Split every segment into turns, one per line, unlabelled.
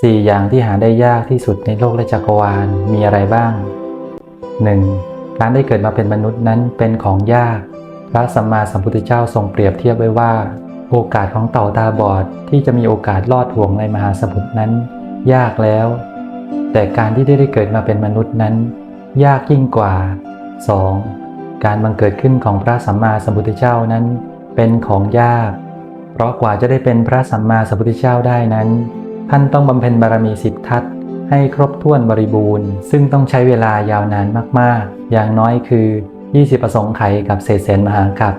4อย่างที่หาได้ยากที่สุดในโลกและจักรวาลมีอะไรบ้าง 1. การได้เกิดมาเป็นมนุษย์นั้นเป็นของยาก พระสัมมาสัมพุทธเจ้าทรงเปรียบเทียบไว้ว่า โอกาสของเต่าตาบอดที่จะมีโอกาสลอดห่วงในมหาสมุทรนั้น ยากแล้ว แต่การที่ได้ได้เกิดมาเป็นมนุษย์นั้น ยากยิ่งกว่า 2. การบังเกิดขึ้นของพระสัมมาสัมพุทธเจ้านั้น เป็นของยาก เพราะกว่าจะได้เป็นพระสัมมาสัมพุทธเจ้าได้นั้น ท่านต้องบำเพ็ญบารมีสิบทัศน์ให้ครบถ้วนบริบูรณ์ ซึ่งต้องใช้เวลายาวนานมากๆ อย่างน้อยคือ 20 ประสงค์ไขกับเศษเศษมหากับ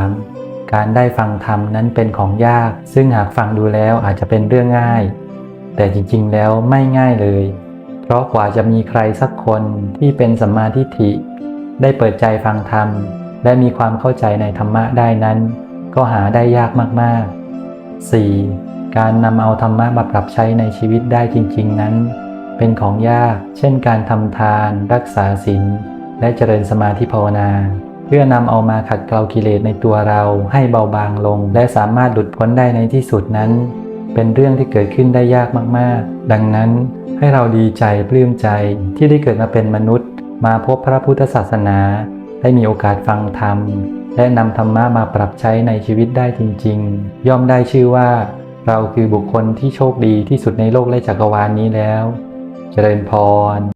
3. การได้ฟังธรรมนั้นเป็นของยาก ซึ่งหากฟังดูแล้วอาจจะเป็นเรื่องง่าย แต่จริงๆแล้วไม่ง่ายเลย เพราะกว่าจะมีใครสักคนที่เป็นสัมมาทิฏฐิ ได้เปิดใจฟังธรรม และมีความเข้าใจในธรรมะได้นั้น ก็หาได้ยากมากๆ 4. การนำเอาธรรมะมาปรับใช้ในชีวิตได้จริง ๆ นั้น เป็นของยาก เช่นการทำทาน รักษาศีลและเจริญสมาธิภาวนา เพื่อนำเอามาขัดเกลากิเลสในตัวเราให้เบาบางลง และสามารถหลุดพ้นได้ในที่สุดนั้น เป็นเรื่องที่เกิดขึ้นได้ยากมากๆ ดังนั้นให้เราดีใจปลื้มใจที่ได้เกิดมาเป็นมนุษย์ มาพบพระพุทธศาสนา ได้มีโอกาสฟังธรรม และนำธรรมะมาปรับใช้ในชีวิตได้จริง ๆ ย่อมได้ชื่อว่า เราคือบุคคลที่โชคดีที่สุดในโลกและจักรวาลนี้แล้ว เจริญพร